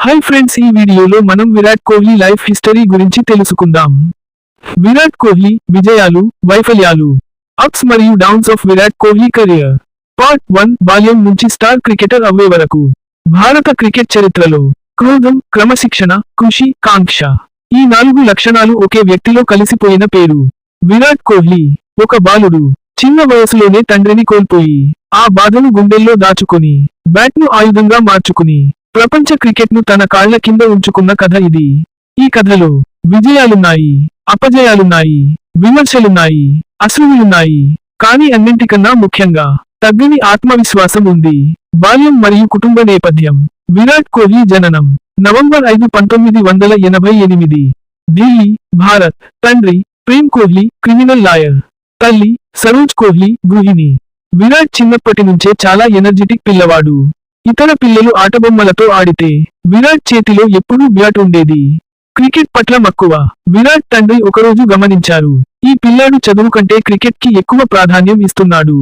Hi friends ఈ వీడియోలో మనం విరాట్ కోహ్లీ లైఫ్ హిస్టరీ గురించి తెలుసుకుందాం. విరాట్ కోహ్లీ విజయాలు వైఫల్యాలు అప్స్ మరియు downs of Virat Kohli career part one బాల్యం నుంచి స్టార్ క్రికెటర్ అవ్వే వరకు. భారత క్రికెట్ చరిత్రలో క్రోధం క్రమశిక్షణ కృషి కాంక్ష. ఈ నాలుగు లక్షణాలు ఒకే వ్యక్తిలో కలిసిపోయిన పేరు. విరాట్ కోహ్లీ ఒక బాలుడు. చిన్న వయసులోనే తండ్రిని కోల్పోయి ఆ బాధను గుండెల్లో దాచుకుని బ్యాట్ను ఆయుధంగా మార్చుకుని ప్రపంచ క్రికెట్ను తన కాళ్ళ కింద ఉంచుకున్న కథ ఇది. ఈ కథలో విజయాలున్నాయి అపజయాలున్నాయి విమర్శలున్నాయి అసూయులున్నాయి. కానీ అన్నింటికన్నా ముఖ్యంగా తగ్గని ఆత్మవిశ్వాసం ఉంది. బాల్యం మరియు కుటుంబ నేపథ్యం. విరాట్ కోహ్లీ జననం. నవంబర్ ఐదు పంతొమ్మిది వందల ఎనభై ఎనిమిది. ఢిల్లీ భారత్. తండ్రి ప్రేమ్ కోహ్లీ క్రిమినల్ లాయర్. తల్లి సరోజ్ కోహ్లీ గృహిణి. విరాట్ చిన్నప్పటి నుంచే చాలా ఎనర్జెటిక్ పిల్లవాడు. ఇతర పిల్లలు ఆటబొమ్మలతో ఆడితే విరాట్ చేతిలో ఎప్పుడూ బ్యాట్ ఉండేది. క్రికెట్ పట్ల మక్కువ. విరాట్ తండ్రి ఒకరోజు గమనించారు ఈ పిల్లాడు చదువు కంటే క్రికెట్కి ఎక్కువ ప్రాధాన్యం ఇస్తున్నాడు.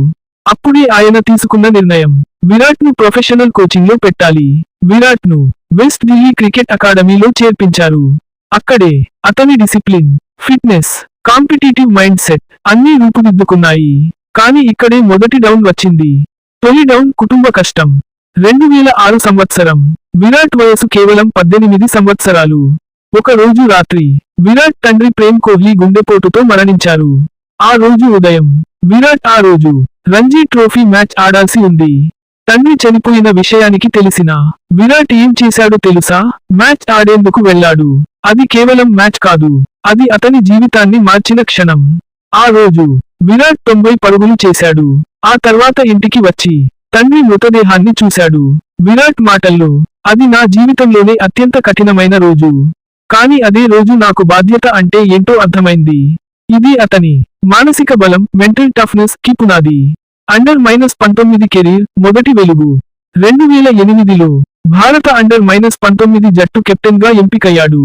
అప్పుడే ఆయన తీసుకున్న నిర్ణయం. విరాట్ను ప్రొఫెషనల్ కోచింగ్లో పెట్టాలి. విరాట్ను వెస్ట్ ఢిల్లీ క్రికెట్ అకాడమీలో చేర్పించారు. అక్కడే అతని discipline fitness competitive mindset అన్నీ రూపుదిద్దుకున్నాయి. కానీ ఇక్కడే మొదటి డౌన్ వచ్చింది. తొలి డౌన్ కుటుంబ కష్టం. రెండు వేల ఆరు సంవత్సరం. విరాట్ వయసు కేవలం పద్దెనిమిది సంవత్సరాలు. ఒక రోజు రాత్రి విరాట్ తండ్రి ప్రేమ్ కోహ్లీ గుండెపోటుతో మరణించారు. ఆ రోజు ఉదయం విరాట్ ఆ రోజు రంజీ ట్రోఫీ మ్యాచ్ ఆడాల్సి ఉంది. తండ్రి చనిపోయిన విషయానికి తెలిసిన విరాట్ ఏం చేశాడో తెలుసా? మ్యాచ్ ఆడేందుకు వెళ్ళాడు. అది కేవలం మ్యాచ్ కాదు అది అతని జీవితాన్ని మార్చిన క్షణం. ఆ రోజు విరాట్ తొంభై పరుగులు చేశాడు. ఆ తర్వాత ఇంటికి వచ్చి తండ్రి మృతదేహాన్ని చూశాడు. విరాట్ మాటల్లో అది నా జీవితంలోనే అత్యంత కఠినమైన రోజు. కాని అదే రోజు నాకు బాధ్యత అంటే ఏంటో అర్థమైంది. ఇది అతని మానసిక బలం మెంటల్ టఫ్నెస్కి పునాది అండర్ మైనస్ పంతొమ్మిది కెరీర్ మొదటి వెలుగు. రెండు వేల ఎనిమిదిలో భారత అండర్ మైనస్ పంతొమ్మిది జట్టు కెప్టెన్గా ఎంపికయ్యాడు.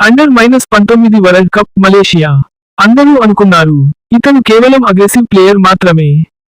అండర్ మైనస్ పంతొమ్మిది వరల్డ్ కప్ మలేషియా. అందరూ అనుకున్నారు ఇతను కేవలం అగ్రెసివ్ ప్లేయర్ మాత్రమే.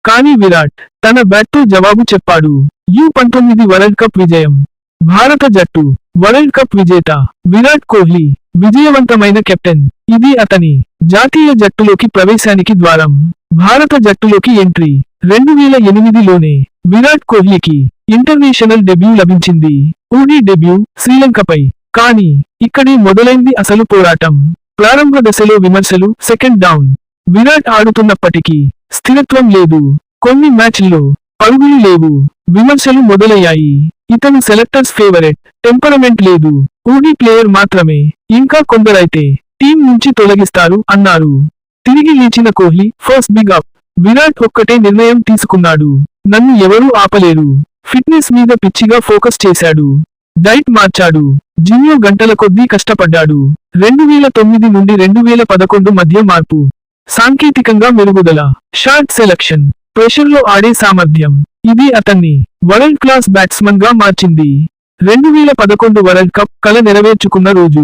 కానీ విరాట్ తన బ్యాట్తో జవాబు చెప్పాడు. యు పంతొమ్మిది వరల్డ్ కప్ విజయం. భారత జట్టు వరల్డ్ కప్ విజేత విరాట్ కోహ్లీ విజయవంతమైన కెప్టెన్. ఇది అతని జాతీయ జట్టులోకి ప్రవేశానికి ద్వారం. భారత జట్టులోకి ఎంట్రీ. రెండు వేల ఎనిమిదిలోనే విరాట్ కోహ్లీకి ఇంటర్నేషనల్ డెబ్యూ లభించింది. ఓడీ డెబ్యూ శ్రీలంకపై. కానీ ఇక్కడే మొదలైంది అసలు పోరాటం. ప్రారంభ దశలో విమర్శలు సెకండ్ డౌన్. విరాట్ ఆడుతున్నప్పటికీ స్థిరత్వం లేదు. కొన్ని మ్యాచ్ల్లో పరుగులు లేవు. విమర్శలు మొదలయ్యాయి. ఇతను సెలెక్టర్స్ ఫేవరెట్. టెంపరమెంట్ లేదు. ఊడి ప్లేయర్ మాత్రమే. ఇంకా కొందరైతే టీం నుంచి తొలగిస్తారు అన్నారు. తిరిగి లేచిన Kohli first big up. Virat ఒక్కటే నిర్ణయం తీసుకున్నాడు. నన్ను ఎవరూ ఆపలేరు. ఫిట్నెస్ మీద పిచ్చిగా ఫోకస్ చేశాడు. డైట్ మార్చాడు. జిమ్లో గంటల కొద్దీ కష్టపడ్డాడు. రెండు వేల తొమ్మిది నుండి రెండు వేల పదకొండు మధ్య మార్పు. సాంకేతికంగా మెరుగుదల. Short selection. ప్రెషర్లో ఆడే సామర్థ్యం. ఇది అతన్ని వరల్డ్ క్లాస్ బ్యాట్స్మన్గా మార్చింది. రెండు వేల పదకొండు వరల్డ్ కప్ కల నెరవేర్చుకున్న రోజు.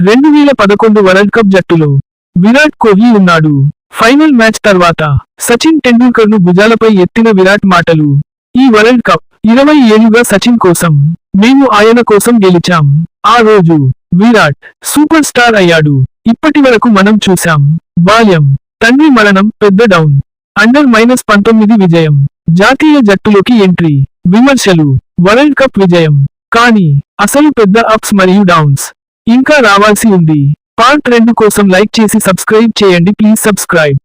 రెండు వేల పదకొండు వరల్డ్ కప్ జట్టులో విరాట్ కోహ్లీ ఉన్నాడు. ఫైనల్ మ్యాచ్ తర్వాత సచిన్ టెండూల్కర్ను భుజాలపై ఎత్తిన విరాట్ మాటలు. ఈ వరల్డ్ కప్ ఇరవై ఏళ్ళుగా సచిన్ కోసం మేము ఆయన కోసం గెలిచాం. ఆ రోజు విరాట్ సూపర్ స్టార్ అయ్యాడు. ఇప్పటి వరకు మనం చూశాం. బాల్యం. తండ్రి మరణం పెద్ద డౌన్ అండర్ మైనస్ పంతొమ్మిది విజయం. జాతీయ జట్టులోకి ఎంట్రీ విమర్శలు. వరల్డ్ కప్ విజయం. కానీ అసలు పెద్ద అప్స్ మరియు డౌన్స్ ఇంకా రావాల్సి ఉంది. పార్ట్ రెండు కోసం లైక్ చేసి సబ్స్క్రైబ్ చేయండి. Please subscribe